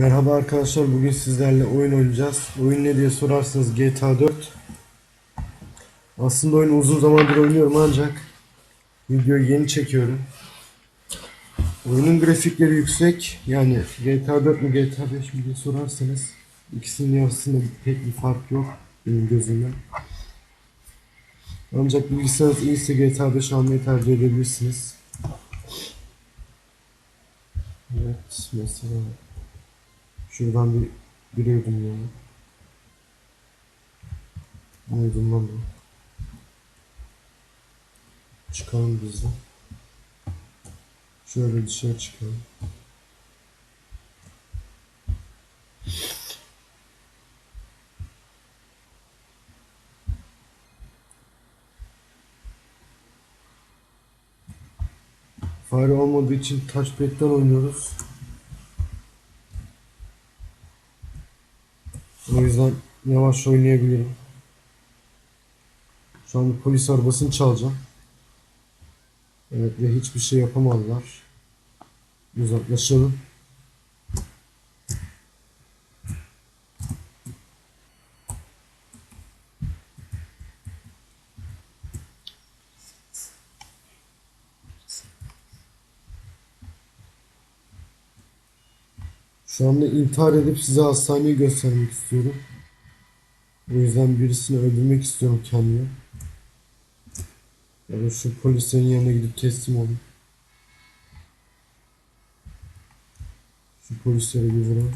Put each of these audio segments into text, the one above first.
Merhaba arkadaşlar bugün sizlerle oyun oynayacağız. Oyun ne diye sorarsanız GTA 4. Aslında oyunu uzun zamandır oynuyorum ancak videoyu yeni çekiyorum. Oyunun grafikleri yüksek. Yani GTA 4 mü GTA 5 mi diye sorarsanız ikisinin arasında pek bir fark yok benim gözümden. Ancak bilgisayarınız iyiyse GTA 5 almayı tercih edebilirsiniz. Evet mesela Şuradan bir giriyordum ya. Neydim lan bu? Çıkalım biz de. Şöyle dışarı çıkalım. Fare olmadığı için touchpad'den oynuyoruz. O yüzden yavaş oynayabilirim. Şu an polis arabasını çalacağım. Evet ve hiçbir şey yapamadılar. Uzaklaşalım. Şu anda intihar edip size hastaneyi göstermek istiyorum. O yüzden birisini öldürmek istiyorum kendimi. Ya da şu polislerin yanına gidip teslim olayım. Şu polislere bir vuralım.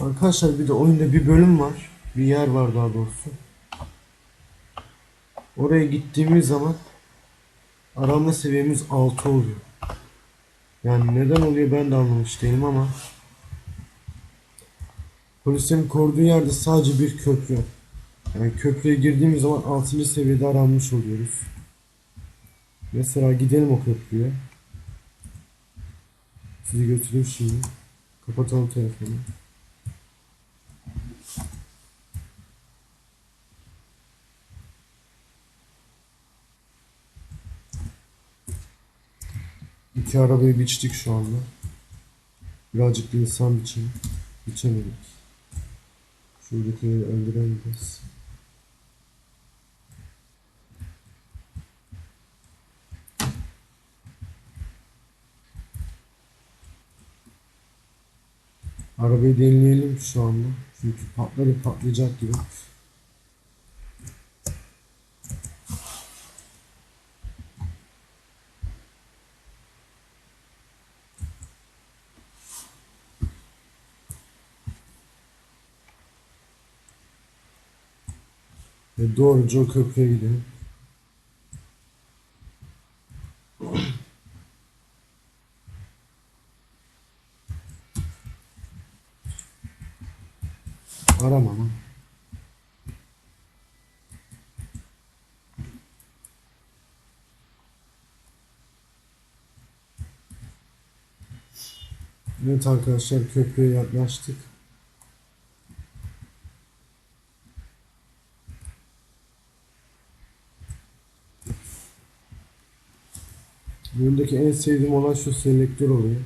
Arkadaşlar bir de oyunda bir bölüm var. Bir yer var daha doğrusu. Oraya gittiğimiz zaman arama seviyemiz 6 oluyor. Yani neden oluyor ben de anlamış değilim ama polislerin koruduğu yerde sadece bir köprü. Yani köprüye girdiğimiz zaman 6. seviyede aranmış oluyoruz. Mesela gidelim o köprüye. Sizi götüreyim şimdi. Kapatalım telefonu. İki arabayı biçtik şu anda. Birazcık da insan biçim. Biçemedik. Şuradakileri öldüremeyeceğiz. Arabayı deneyelim şu anda. Çünkü patladı patlayacak gibi. Ve doğruca o köprüye gidelim. Arama lan. Evet arkadaşlar köprüye yaklaştık. Bundaki en sevdiğim olan şu selektör oluyor.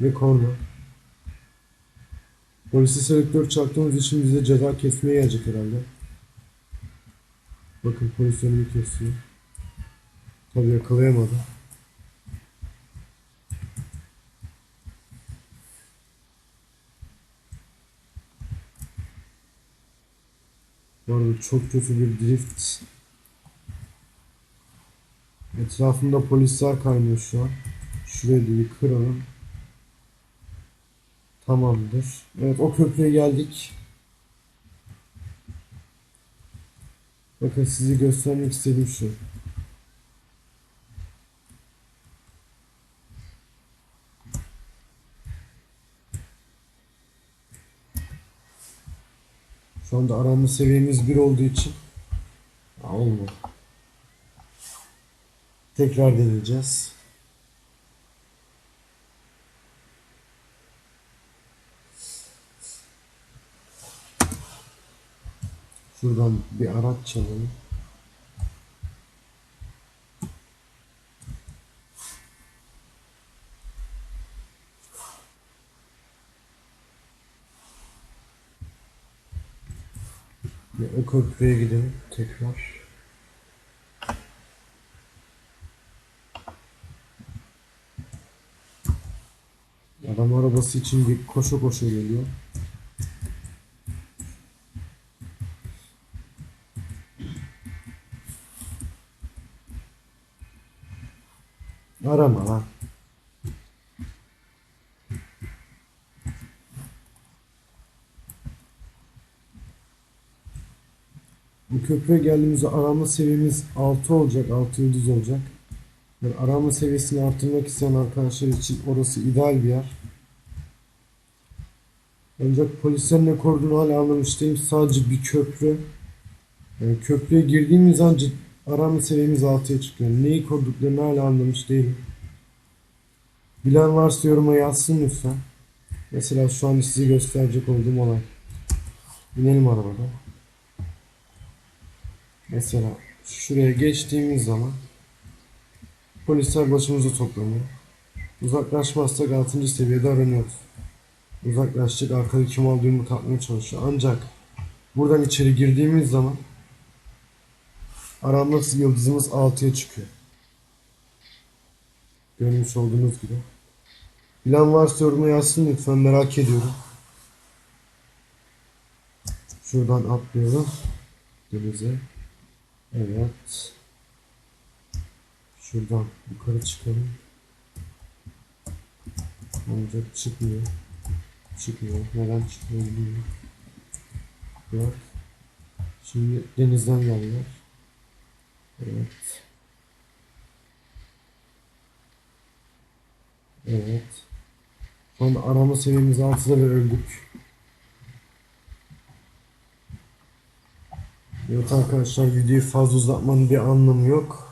Ve korna. Polisi selektör çaktığımız için bize ceza kesmeye gelecek herhalde. Bakın polis önümü kesiyor. Tabii yakalayamadı. Bu arada çok kötü bir drift. Etrafında polisler kaynıyor şu an. Şurayı bir kıralım. Tamamdır. Evet o köprüye geldik. Bakın sizi göstermek istedim şu. Şu anda aranma seviyemiz 1 olduğu için Aa, olmadı. Tekrar deneyeceğiz. Şuradan bir araç çalalım. Bir o köprüye gidelim tekrar. Adam arabası için bir koşu koşu geliyor. Arama lan. Bu köprüye geldiğimizde arama seviyemiz 6 olacak, 6 yıldız olacak. Yani arama seviyesini arttırmak isteyen arkadaşlar için orası ideal bir yer. Ancak polislerin ne koruduğunu hala anlamış değilim. Sadece bir köprü. Yani köprüye girdiğimiz an arama seviyemiz 6'ya çıkıyor. Neyi koruduklarını hala anlamış değilim. Bilen varsa yoruma yazsın lütfen. Mesela şu an size gösterecek olduğum olay. Binelim arabada. Mesela şuraya geçtiğimiz zaman polisler başımıza toplanıyor. Uzaklaşmazsak 6. seviyede aranıyoruz. Uzaklaşacak arkada kim olduğumu tatmaya çalışıyor. Ancak buradan içeri girdiğimiz zaman aranma yıldızımız 6'ya çıkıyor. Görmüş olduğunuz gibi. Bilen varsa yoruma yazsın lütfen merak ediyorum. Şuradan atlıyorum. Denize. Evet. Şuradan yukarı çıkalım. Ancak çıkmıyor. Çıkmıyor. Neden çıkmıyor bilmiyorum. Yok. Şimdi denizden geldiler. Evet. Evet. Şu anda arama seviyemiz 6'da ve öldük. Evet arkadaşlar videoyu fazla uzatmanın bir anlamı yok.